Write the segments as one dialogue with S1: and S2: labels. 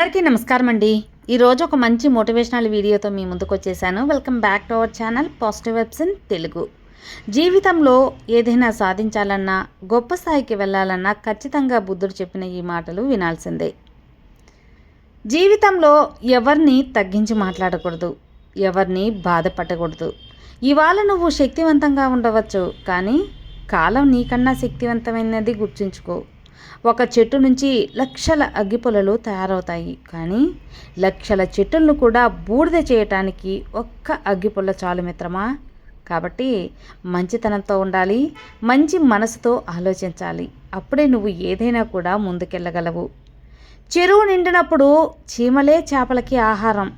S1: అందరికీ నమస్కారం అండి ఈరోజు ఒక మంచి మోటివేషనల్ వీడియోతో మీ ముందుకు వచ్చేసాను welcome back to our channel positive vibes in Telugu. జీవితంలో ఏదైనా సాధించాలన్నా గొప్ప స్థాయికి వెళ్ళాలన్నా ఖచ్చితంగా బుద్ధుడు చెప్పిన ఈ మాటలు వినాల్సిందే. జీవితంలో ఎవరిని తగ్గించి మాట్లాడకూడదు ఎవరిని బాధపడకూడదు ఇవాళ నువ్వు శక్తివంతంగా ఉండవచ్చు కానీ కాలం నీకన్నా శక్తివంతమైనది గుర్తుంచుకో. ఒక చెట్టు నుంచి లక్షల అగ్గిపుల్లలు తయారవుతాయి. కానీ లక్షల చెట్టులను కూడా బూడిద చేయటానికి ఒక్క అగ్గిపుల్ల చాలు మిత్రమా? కాబట్టి మంచితనంతో ఉండాలి మంచి మనసుతో ఆలోచించాలి. అప్పుడే నువ్వు ఏదైనా కూడా ముందుకెళ్ళగలవు. చెరువు నిండినప్పుడు చీమలే చేపలకి ఆహారం.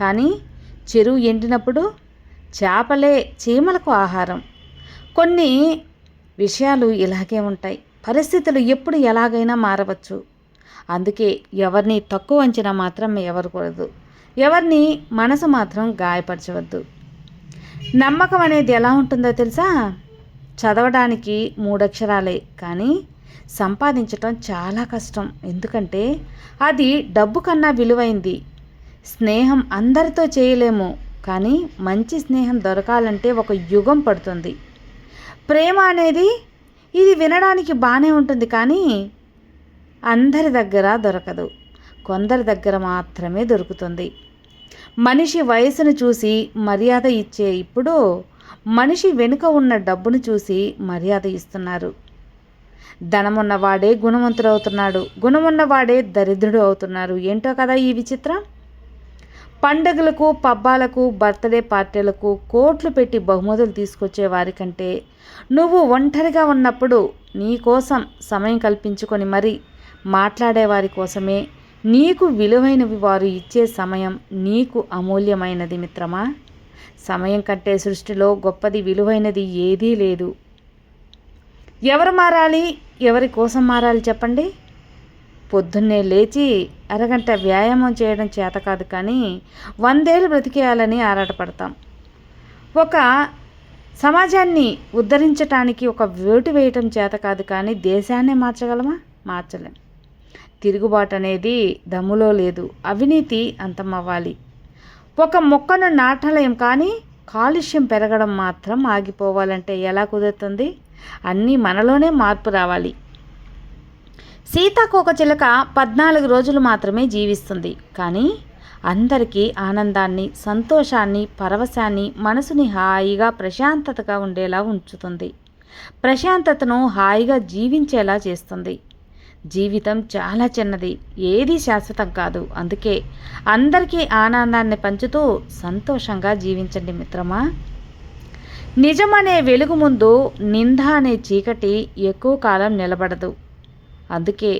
S1: కానీ చెరువు ఎండినప్పుడు చేపలే చీమలకు ఆహారం. కొన్ని విషయాలు ఇలాగే ఉంటాయి. పరిస్థితులు ఎప్పుడు ఎలాగైనా మారవచ్చు. అందుకే ఎవరిని తక్కువ అంచనా మాత్రం ఎవరకూడదు. ఎవరిని మనసు మాత్రం గాయపరచవద్దు. నమ్మకం అనేది ఎలా ఉంటుందో తెలుసా? చదవడానికి మూడక్షరాలే కానీ సంపాదించటం చాలా కష్టం. ఎందుకంటే అది డబ్బు కన్నా విలువైంది. స్నేహం అందరితో చేయలేము కానీ మంచి స్నేహం దొరకాలంటే ఒక యుగం పడుతుంది. ప్రేమ అనేది ఇది వినడానికి బాగానే ఉంటుంది కానీ అందరి దగ్గర దొరకదు. కొందరి దగ్గర మాత్రమే దొరుకుతుంది. మనిషి వయసును చూసి మర్యాద ఇచ్చే ఇప్పుడు మనిషి వెనుక ఉన్న డబ్బును చూసి మర్యాద ఇస్తున్నారు. ధనమున్నవాడే గుణవంతుడవుతున్నాడు. గుణమున్నవాడే దరిద్రుడు అవుతున్నారు ఏంటో కదా ఈ విచిత్రం? పండుగలకు పబ్బాలకు బర్త్డే పార్టీలకు కోట్లు పెట్టి బహుమతులు తీసుకొచ్చే వారికంటే నువ్వు ఒంటరిగా ఉన్నప్పుడు నీ కోసం సమయం కల్పించుకొని మరి మాట్లాడేవారి కోసమే నీకు విలువైనవి వారు ఇచ్చే సమయం నీకు అమూల్యమైనది మిత్రమా? సమయం కంటే సృష్టిలో గొప్పది విలువైనది ఏదీ లేదు. ఎవరు మారాలి? ఎవరి కోసం మారాలి చెప్పండి? పొద్దున్నే లేచి అరగంట వ్యాయామం చేయడం చేత కాదు కానీ వందేళ్ళు బ్రతికేయాలని ఆరాటపడతాం. ఒక సమాజాన్ని ఉద్ధరించటానికి ఒక వేటు వేయటం చేత కాదు కానీ దేశాన్నే మార్చగలమా? మార్చలేం. తిరుగుబాటు అనేది దమ్ములో లేదు. అవినీతి అంతమవ్వాలి. ఒక మొక్కను నాటలేం కానీ కాలుష్యం పెరగడం మాత్రం ఆగిపోవాలంటే ఎలా కుదురుతుంది? అన్నీ మనలోనే మార్పు రావాలి. సీతాకోకచిలక పద్నాలుగు రోజులు మాత్రమే జీవిస్తుంది. కానీ అందరికీ ఆనందాన్ని సంతోషాన్ని పరవశాన్ని మనసుని హాయిగా ప్రశాంతతగా ఉండేలా ఉంచుతుంది. ప్రశాంతతను హాయిగా జీవించేలా చేస్తుంది. జీవితం చాలా చిన్నది ఏది శాశ్వతం కాదు. అందుకే అందరికీ ఆనందాన్ని పంచుతూ సంతోషంగా జీవించండి మిత్రమా. నిజమనే వెలుగు ముందు నింద అనే చీకటి ఎక్కువ కాలం నిలబడదు. అందుకే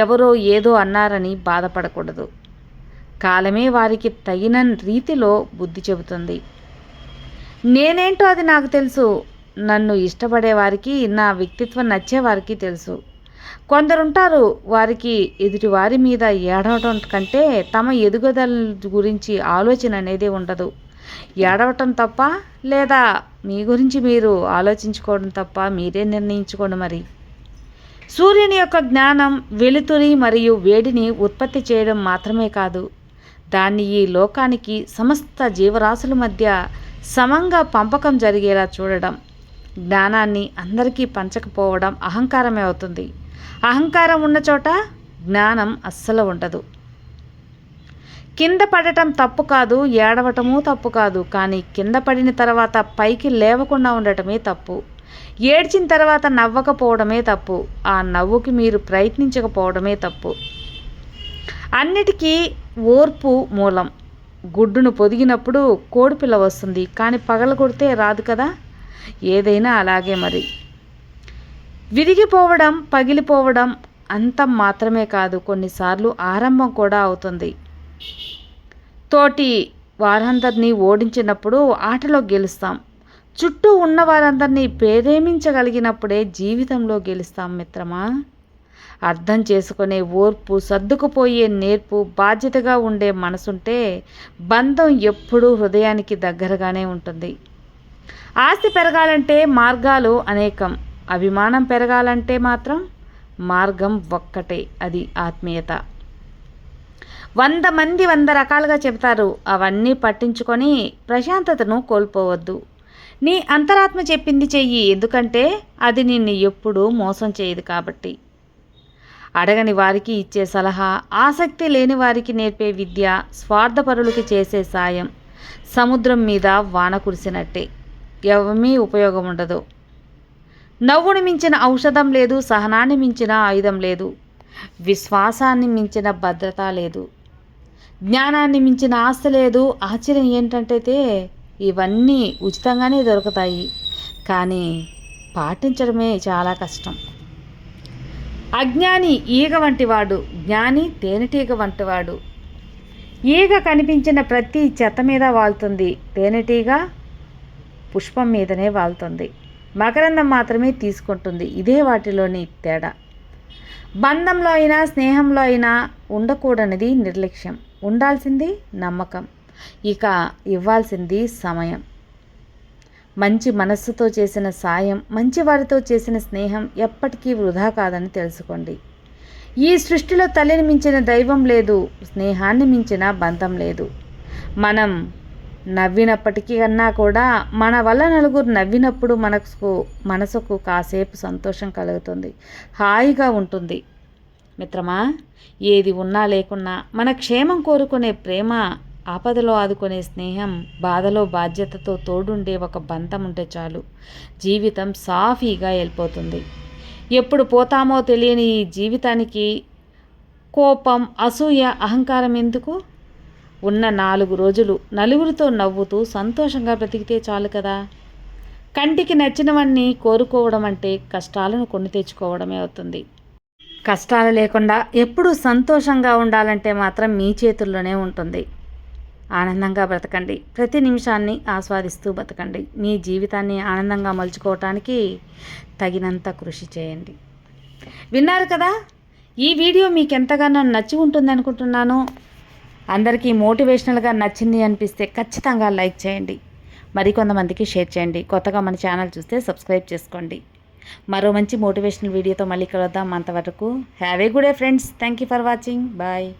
S1: ఎవరో ఏదో అన్నారని బాధపడకూడదు. కాలమే వారికి తగిన రీతిలో బుద్ధి చెబుతుంది. నేనేంటో అది నాకు తెలుసు. నన్ను ఇష్టపడే వారికి నా వ్యక్తిత్వం నచ్చేవారికి తెలుసు. కొందరుంటారు వారికి ఎదుటి వారి మీద ఏడవటం కంటే తమ ఎదుగుదల గురించి ఆలోచన అనేది ఉండదు. ఏడవటం తప్ప లేదా మీ గురించి మీరు ఆలోచించుకోవడం తప్ప మీరే నిర్ణయించుకోండి మరి. సూర్యుని యొక్క జ్ఞానం వెలుతురి మరియు వేడిని ఉత్పత్తి చేయడం మాత్రమే కాదు. దాన్ని ఈ లోకానికి సమస్త జీవరాశుల మధ్య సమంగా పంపకం జరిగేలా చూడడం జ్ఞానాన్ని అందరికీ పంచకపోవడం అహంకారమే అవుతుంది. అహంకారం ఉన్న చోట జ్ఞానం అస్సలు ఉండదు. కింద పడటం తప్పు కాదు ఏడవటము తప్పు కాదు కానీ కింద పడిన తర్వాత పైకి లేవకుండా ఉండటమే తప్పు. ఏడ్చిన తర్వాత నవ్వకపోవడమే తప్పు. ఆ నవ్వుకి మీరు ప్రయత్నించకపోవడమే తప్పు. అన్నిటికీ ఓర్పు మూలం. గుడ్డును పొదిగినప్పుడు కోడిపిల్ల వస్తుంది. కానీ పగల కొడితే రాదు కదా? ఏదైనా అలాగే మరి. విరిగిపోవడం పగిలిపోవడం అంతం మాత్రమే కాదు. కొన్నిసార్లు ఆరంభం కూడా అవుతుంది. తోటి వారందరినీ ఓడించినప్పుడు ఆటలో గెలుస్తాం. చుట్టూ ఉన్న వారందరినీ ప్రేరేమించగలిగినప్పుడే జీవితంలో గెలుస్తాం మిత్రమా? అర్థం చేసుకునే ఓర్పు సర్దుకుపోయే నేర్పు బాధ్యతగా ఉండే మనసుంటే బంధం ఎప్పుడూ హృదయానికి దగ్గరగానే ఉంటుంది. ఆస్తి పెరగాలంటే మార్గాలు అనేకం. అభిమానం పెరగాలంటే మాత్రం మార్గం ఒక్కటే అది ఆత్మీయత. వంద మంది వంద రకాలుగా చెబుతారు. అవన్నీ పట్టించుకొని ప్రశాంతతను కోల్పోవద్దు. నీ అంతరాత్మ చెప్పింది చెయ్యి ఎందుకంటే అది నిన్ను ఎప్పుడూ మోసం చేయదు కాబట్టి. అడగని వారికి ఇచ్చే సలహా ఆసక్తి లేని వారికి నేర్పే విద్య స్వార్థపరులకి చేసే సాయం సముద్రం మీద వాన కురిసినట్టే. ఎవమీ ఉపయోగం ఉండదు. నవ్వుని మించిన ఔషధం లేదు సహనాన్ని మించిన ఆయుధం లేదు. విశ్వాసాన్ని మించిన భద్రత లేదు. జ్ఞానాన్ని మించిన ఆస్తి లేదు. ఆశ్చర్యం ఏంటంటే ఇవన్నీ ఉచితంగానే దొరుకుతాయి. కానీ పాటించడమే చాలా కష్టం. అజ్ఞాని ఈగ వంటివాడు జ్ఞాని తేనెటీగ వంటివాడు. ఈగ కనిపించిన ప్రతి చెత్త మీద వాళ్తుంది. తేనెటీగ పుష్పం మీదనే వాళ్తుంది. మకరందం మాత్రమే తీసుకుంటుంది. ఇదే వాటిలోని తేడా. బంధంలో అయినా స్నేహంలో అయినా ఉండకూడనిది నిర్లక్ష్యం. ఉండాల్సింది నమ్మకం. ఇక ఇవ్వాల్సింది సమయం. మంచి మనస్సుతో చేసిన సాయం మంచి వారితో చేసిన స్నేహం ఎప్పటికీ వృధా కాదని తెలుసుకోండి. ఈ సృష్టిలో తల్లిని మించిన దైవం లేదు స్నేహాన్ని మించిన బంధం లేదు. మనం నవ్వినప్పటికీ కన్నా కూడా మన వల్ల నలుగురు నవ్వినప్పుడు మనకు మనసుకు కాసేపు సంతోషం కలుగుతుంది హాయిగా ఉంటుంది. మిత్రమా ఏది ఉన్నా లేకున్నా మన క్షేమం కోరుకునే ప్రేమ ఆపదలో ఆదుకునే స్నేహం బాధలో బాధ్యతతో తోడుండే ఒక బంధం ఉంటే చాలు. జీవితం సాఫీగా వెళ్ళిపోతుంది ఎప్పుడు పోతామో తెలియని ఈ జీవితానికి కోపం అసూయ అహంకారం ఎందుకు? ఉన్న నాలుగు రోజులు నలుగురితో నవ్వుతూ సంతోషంగా బ్రతికితే చాలు కదా. కంటికి నచ్చినవన్నీ కోరుకోవడం అంటే కష్టాలను కొని తెచ్చుకోవడమే అవుతుంది. కష్టాలు లేకుండా ఎప్పుడూ సంతోషంగా ఉండాలంటే మాత్రం మీ చేతుల్లోనే ఉంటుంది. ఆనందంగా బ్రతకండి. ప్రతి నిమిషాన్ని ఆస్వాదిస్తూ బతకండి మీ జీవితాన్ని ఆనందంగా మలుచుకోవటానికి తగినంత కృషి చేయండి. విన్నారు కదా? ఈ వీడియో మీకు ఎంతగానో నచ్చి ఉంటుంది అనుకుంటున్నాను. అందరికీ మోటివేషనల్గా నచ్చింది అనిపిస్తే ఖచ్చితంగా లైక్ చేయండి. మరికొంతమందికి షేర్ చేయండి. కొత్తగా మన ఛానల్ చూస్తే సబ్స్క్రైబ్ చేసుకోండి. మరో మంచి మోటివేషనల్ వీడియోతో మళ్ళీ కలుద్దాం. అంతవరకు have a good a friends. Thank you for watching. Bye.